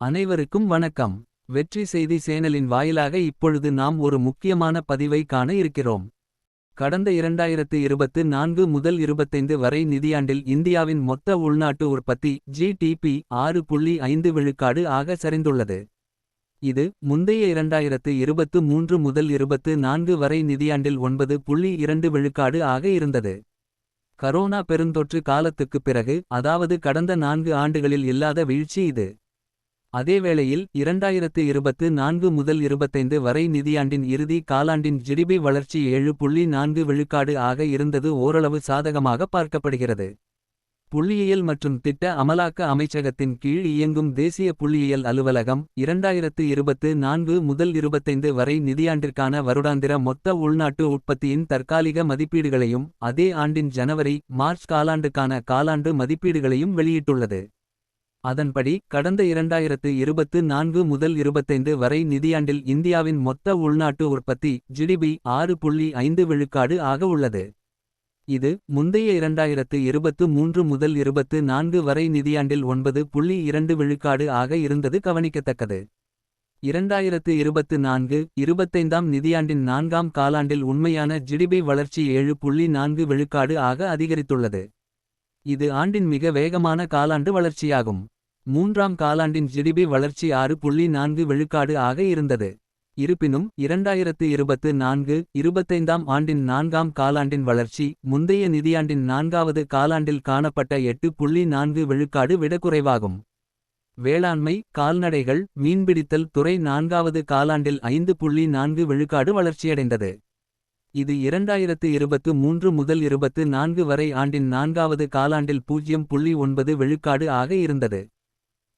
அனைவருக்கும் வணக்கம். வெற்றி செய்தி சேனலின் வாயிலாக இப்பொழுது நாம் ஒரு முக்கியமான பதிவை காண இருக்கிறோம். கடந்த இரண்டாயிரத்து இருபத்து நான்கு முதல் இருபத்தைந்து வரை நிதியாண்டில் இந்தியாவின் மொத்த உள்நாட்டு உற்பத்தி ஜிடிபி ஆறு புள்ளி ஐந்து விழுக்காடு ஆக சரிந்துள்ளது. இது முந்தைய இரண்டாயிரத்து இருபத்து மூன்று முதல் இருபத்து நான்கு வரை நிதியாண்டில் ஒன்பது புள்ளி இரண்டு விழுக்காடு ஆக இருந்தது. கரோனா பெருந்தொற்று காலத்துக்குப் பிறகு அதாவது கடந்த நான்கு ஆண்டுகளில் இல்லாத வீழ்ச்சி இது. அதேவேளையில் இரண்டாயிரத்து இருபத்து நான்கு முதல் இருபத்தைந்து வரை நிதியாண்டின் இறுதி காலாண்டின் ஜிடிபி வளர்ச்சி ஏழு புள்ளி நான்கு விழுக்காடு ஆக இருந்தது ஓரளவு சாதகமாக பார்க்கப்படுகிறது. புள்ளியியல் மற்றும் திட்ட அமலாக்க அமைச்சகத்தின் கீழ் இயங்கும் தேசிய புள்ளியியல் அலுவலகம் இரண்டாயிரத்து இருபத்து நான்கு முதல் இருபத்தைந்து வரை நிதியாண்டிற்கான வருடாந்திர மொத்த உள்நாட்டு உற்பத்தியின் தற்காலிக மதிப்பீடுகளையும் அதே ஆண்டின் ஜனவரி மார்ச் காலாண்டுக்கான காலாண்டு மதிப்பீடுகளையும் வெளியிட்டுள்ளது. அதன்படி கடந்த இரண்டாயிரத்து இருபத்து நான்கு முதல் இருபத்தைந்து வரை நிதியாண்டில் இந்தியாவின் மொத்த உள்நாட்டு உற்பத்தி ஜிடிபி ஆறு புள்ளி ஐந்து விழுக்காடு ஆக உள்ளது. இது முந்தைய இரண்டாயிரத்து இருபத்து மூன்று முதல் இருபத்து நான்கு வரை நிதியாண்டில் ஒன்பது புள்ளி இரண்டு விழுக்காடு ஆக இருந்தது கவனிக்கத்தக்கது. இரண்டாயிரத்து இருபத்து நான்கு இருபத்தைந்தாம் நிதியாண்டின் நான்காம் காலாண்டில் உண்மையான ஜிடிபி வளர்ச்சி ஏழு புள்ளி நான்கு விழுக்காடு ஆக அதிகரித்துள்ளது. இது ஆண்டின் மிக வேகமான காலாண்டு வளர்ச்சியாகும். மூன்றாம் காலாண்டின் ஜிடிபி வளர்ச்சி ஆறு புள்ளி நான்கு விழுக்காடு ஆக இருந்தது. இருப்பினும் இரண்டாயிரத்து இருபத்து நான்கு இருபத்தைந்தாம் ஆண்டின் நான்காம் காலாண்டின் வளர்ச்சி முந்தைய நிதியாண்டின் நான்காவது காலாண்டில் காணப்பட்ட எட்டு புள்ளி நான்கு விழுக்காடு விட குறைவாகும். வேளாண்மை கால்நடைகள் மீன்பிடித்தல் துறை நான்காவது காலாண்டில் ஐந்து புள்ளி நான்கு விழுக்காடு வளர்ச்சியடைந்தது. இது இரண்டாயிரத்து இருபத்து மூன்று முதல் இருபத்து நான்கு வரை ஆண்டின் நான்காவது காலாண்டில் பூஜ்யம் புள்ளி ஒன்பது விழுக்காடு ஆக இருந்தது.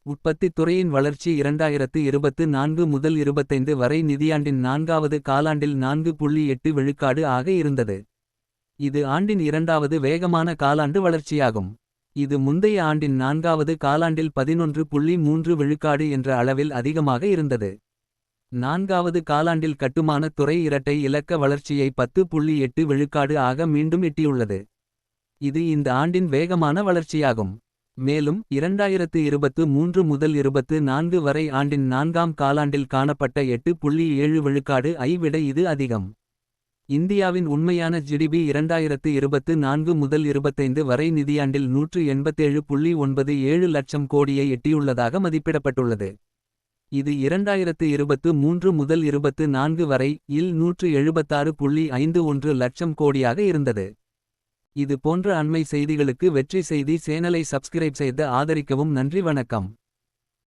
உற்பத்தித் துறையின் வளர்ச்சி இரண்டாயிரத்து இருபத்து நான்கு முதல் இருபத்தைந்து வரை நிதியாண்டின் நான்காவது காலாண்டில் நான்கு புள்ளி எட்டு விழுக்காடு ஆக இருந்தது. இது ஆண்டின் இரண்டாவது வேகமான காலாண்டு வளர்ச்சியாகும். இது முந்தைய ஆண்டின் நான்காவது காலாண்டில் பதினொன்று புள்ளி மூன்று விழுக்காடு என்ற அளவில் அதிகமாக இருந்தது. நான்காவது காலாண்டில் கட்டுமான துறை இரட்டை இலக்க வளர்ச்சியை பத்து புள்ளி எட்டு விழுக்காடு ஆக மீண்டும் எட்டியுள்ளது. இது இந்த ஆண்டின் வேகமான வளர்ச்சியாகும். மேலும் இரண்டாயிரத்து இருபத்து மூன்று முதல் இருபத்து நான்கு வரை ஆண்டின் நான்காம் காலாண்டில் காணப்பட்ட எட்டு புள்ளி ஏழு விழுக்காடு ஐ விட இது அதிகம். இந்தியாவின் உண்மையான ஜிடிபி இரண்டாயிரத்து இருபத்து நான்கு முதல் இருபத்தைந்து வரை நிதியாண்டில் நூற்று எண்பத்தேழு புள்ளி ஒன்பது ஏழு லட்சம் கோடியை எட்டியுள்ளதாக மதிப்பிடப்பட்டுள்ளது. இது இரண்டாயிரத்து இருபத்து மூன்று முதல் இருபத்து நான்கு வரை இல் நூற்று எழுபத்தாறு புள்ளி ஐந்து ஒன்று லட்சம் கோடியாக இருந்தது. இது போன்ற அண்மை செய்திகளுக்கு வெற்றி செய்தி சேனலை சப்ஸ்கிரைப் செய்து ஆதரிக்கவும் நன்றி வணக்கம்.